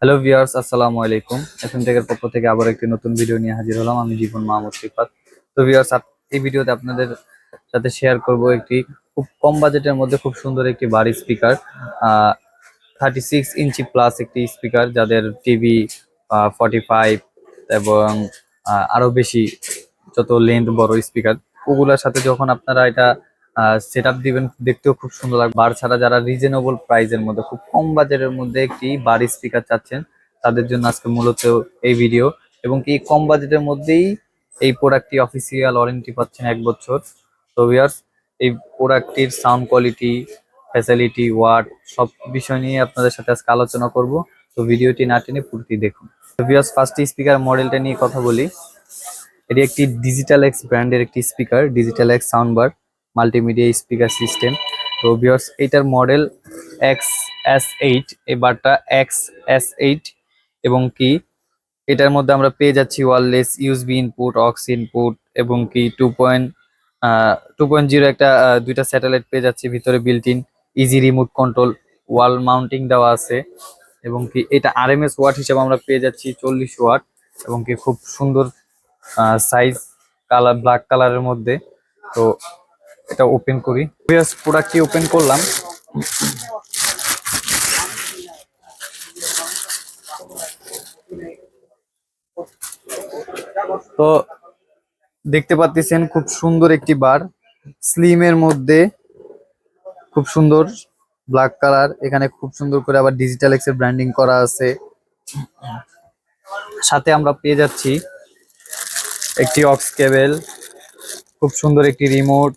Hello viewers আসসালামু আলাইকুম। এখন থেকে পক্ষ থেকে আবার একটি নতুন ভিডিও নিয়ে হাজির হলাম। আমি জীবন মাহমুদ সিফাত। তো ভিউয়ার্স এই ভিডিওতে আপনাদের সাথে শেয়ার করব একটি খুব কম বাজেটের মধ্যে খুব সুন্দর একটি বাড়ি speaker thirty six inch plus একটি স্পিকার যাদের টিভি ফর্টি ফাইভ এবং আহ, আরও বেশি যত লেন্থ বড় স্পিকার ওগুলোর সাথে যখন আপনারা এটা সেট আপ দিবেন দেখতেও খুব সুন্দর লাগবে। বার ছাড়া যারা রিজনেবল প্রাইসের মধ্যে, খুব কম বাজেটের মধ্যে একটি বাড়ি স্পিকার চাচ্ছেন, তাদের জন্য আজকে মূলত এই ভিডিও এবং কি কম বাজেটের মধ্যেই এই প্রোডাক্টটি অফিসিয়াল ওয়ারেন্টি পাচ্ছেন এক বছর। তো ভিউয়ার্স এই প্রোডাক্টটির সাউন্ড কোয়ালিটি ফ্যাসিলিটি ওয়াট সব বিষয় নিয়ে আপনাদের সাথে আজকে আলোচনা করব। তো ভিডিওটি না টেনে পুরোটি দেখুন। তো ভিউয়ার্স ফার্স্ট স্পিকার মডেলটা নিয়ে কথা বলি। এটি একটি ডিজিটাল এক্স ব্র্যান্ডের একটি speaker digital X sound bar multimedia speaker system তো ভিউয়ার্স এটার মডেল এক্স এস এইট এই বারটা এক্স এস এইট এবং কি এটার মধ্যে আমরা পেয়ে যাচ্ছি wireless USB input aux input এবং কি two point two point zero একটা দুইটা স্যাটেলাইট পেয়ে যাচ্ছি, ভিতরে built in easy remote control wall mounting দেওয়া আছে এবং কি এটা আর এম এস ওয়াট হিসেবে আমরা পেয়ে যাচ্ছি চল্লিশ ওয়াট এবং কি খুব সুন্দর সাইজ কালার ব্ল্যাক কালারের মধ্যে। তো এটা ওপেন করি। প্রোডাক্টটি ওপেন করলাম? তো দেখতে পাচ্ছেন খুব সুন্দর একটি বার। স্লিমের মধ্যে খুব সুন্দর ব্ল্যাক কালার এখানে খুব সুন্দর করে আবার ডিজিটাল এক্সের ব্র্যান্ডিং করা আছে। সাথে আমরা পেয়ে যাচ্ছি একটি অক্স কেবল খুব সুন্দর একটি রিমোট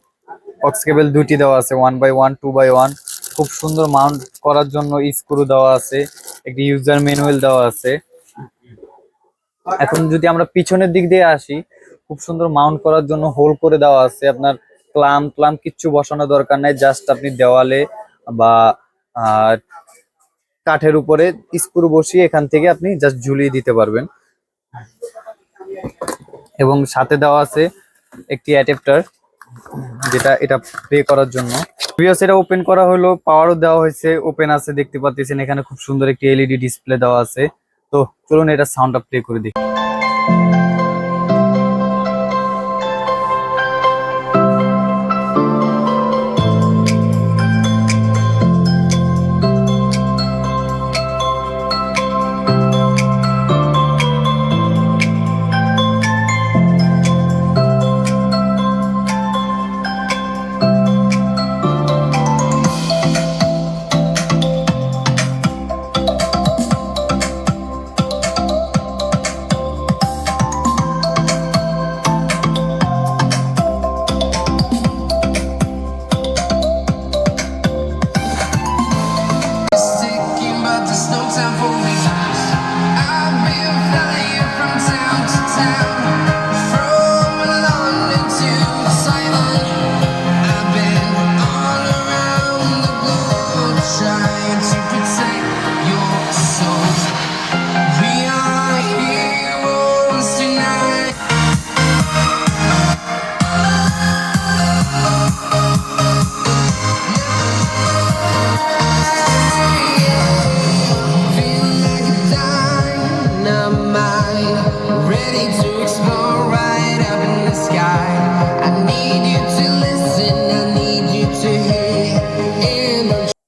অক্স কেবল দুটি দেওয়া আছে one by one two by one খুব সুন্দর মাউন্ট করার জন্য স্ক্রু দেওয়া আছে, একটি ইউজার ম্যানুয়াল দেওয়া আছে। এখন যদি আমরা পিছনের দিক দিয়ে আসি, খুব সুন্দর মাউন্ট করার জন্য হোল করে দেওয়া আছে। আপনার ক্লাম ক্লাম কিচ্ছু বসানো দরকার নাই জাস্ট আপনি দেওয়ালে বা কাঠের উপরে স্ক্রু বসিয়ে এখান থেকে আপনি জাস্ট ঝুলিয়ে দিতে পারবেন। এবং সাথে দেওয়া আছে একটি অ্যাডাপ্টার যেটা এটা প্লে করার জন্য। প্রিয়াস এটা ওপেন করা হলো পাওয়ারও দেওয়া হয়েছে ওপেন আছে, দেখতে পাচ্ছেন এখানে খুব সুন্দর একটি এলইডি ডিসপ্লে দেওয়া আছে। তো চলুন এটা সাউন্ডটা প্লে করে দেখি।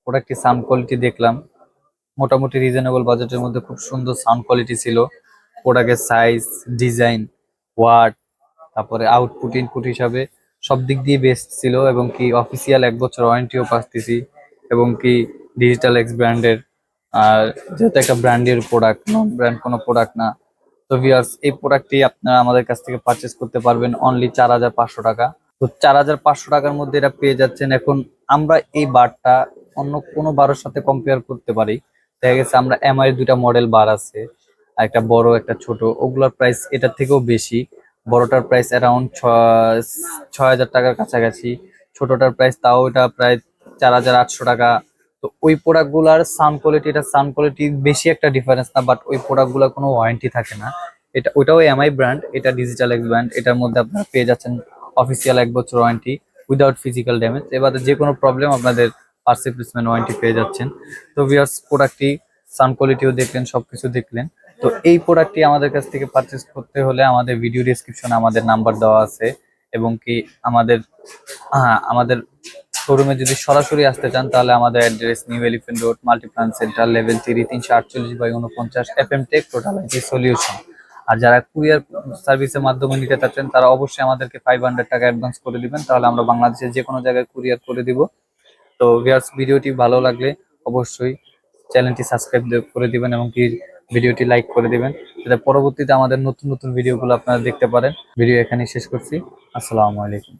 প্রোডাক্টটি সাউন্ড কোয়ালিটি দেখলাম। মোটামুটি রিজনেবল বাজেটের মধ্যে খুব সুন্দর সাউন্ড কোয়ালিটি ছিল। প্রোডাক্টের সাইজ ডিজাইন ওয়াট তারপরে আউটপুট ইনপুট হিসাবে সব দিক দিয়ে বেস্ট ছিল এবং কি অফিসিয়াল এক বছর ওয়ারেন্টিও পাচ্ছি এবং কি ডিজিটাল এক্স ব্র্যান্ডের আর যেহেতু একটা ব্র্যান্ডের প্রোডাক্ট নন ব্র্যান্ড কোনো প্রোডাক্ট না তো ভিউয়ার্স এই প্রোডাক্টটি আপনারা আমাদের কাছ থেকে পারচেস করতে পারবেন অনলি চার হাজার পাঁচশো টাকা। তো চার হাজার পাঁচশো টাকার মধ্যে এটা পেয়ে যাচ্ছেন। এখন আমরা এই বারটা অন্য কোনো বারের সাথে কম্পেয়ার করতে পারি। দেখা গেছে আমরা এমআই দুইটা মডেল বার আছে একটা বড়, একটা ছোট। ওগুলোর প্রাইস এটার থেকেও বেশি। বড়টার প্রাইস অ্যারাউন্ড ছয় হাজার টাকার কাছাকাছি। ছোটটার প্রাইস তাও এটা প্রায় চার হাজার আটশো টাকা তো ওই প্রোডাক্টগুলার সাউন্ড কোয়ালিটি এটা সাউন্ড কোয়ালিটি বেশি একটা ডিফারেন্স না বাট ওই প্রোডাক্টগুলার কোনো ওয়ারেন্টি থাকে না। এটা ওটাও এমআই ব্র্যান্ড এটা ডিজিটাল এক্স ব্র্যান্ড এটার মধ্যে আপনারা পেয়ে যাচ্ছেন অফিসিয়াল এক বছর ওয়ারেন্টি উইদাউট ফিজিক্যাল ড্যামেজ এবারে যে কোনো প্রবলেম আপনাদের পার্স ওয়ারেন্টি পেয়ে যাচ্ছেন। তো ভিউয়ার্স প্রোডাক্টটি সাউন্ড কোয়ালিটিও দেখলেন, সবকিছু দেখলেন। তো এই প্রোডাক্টটি আমাদের কাছ থেকে পারচেস করতে হলে আমাদের ভিডিও ডিসক্রিপশনে আমাদের নাম্বার দেওয়া আছে এবং কি আমাদের হ্যাঁ আমাদের শোরুমে যদি সরাসরি আসতে চান, তাহলে আমাদের address New Elephant Road Multiplan Centre level three তিনশো আটচল্লিশ বাই উনপঞ্চাশ F M tech total IT solution আর যারা কুরিয়ার সার্ভিসের মাধ্যমে নিতে চাচ্ছেন, তারা অবশ্যই আমাদেরকে ফাইভ হান্ড্রেড টাকা অ্যাডভান্স করে দিবেন, তাহলে আমরা বাংলাদেশের যে কোনো জায়গায় কুরিয়ার করে দিব। তো ভিউয়ার্স ভিডিওটি ভালো লাগলে অবশ্যই চ্যানেলটি সাবস্ক্রাইব করে দিবেন এবং কি ভিডিওটি লাইক করে দিবেন, যাতে পরবর্তীতে আমাদের নতুন নতুন ভিডিওগুলো আপনারা দেখতে পারেন। ভিডিও এখানেই শেষ করছি। আসসালামু আলাইকুম।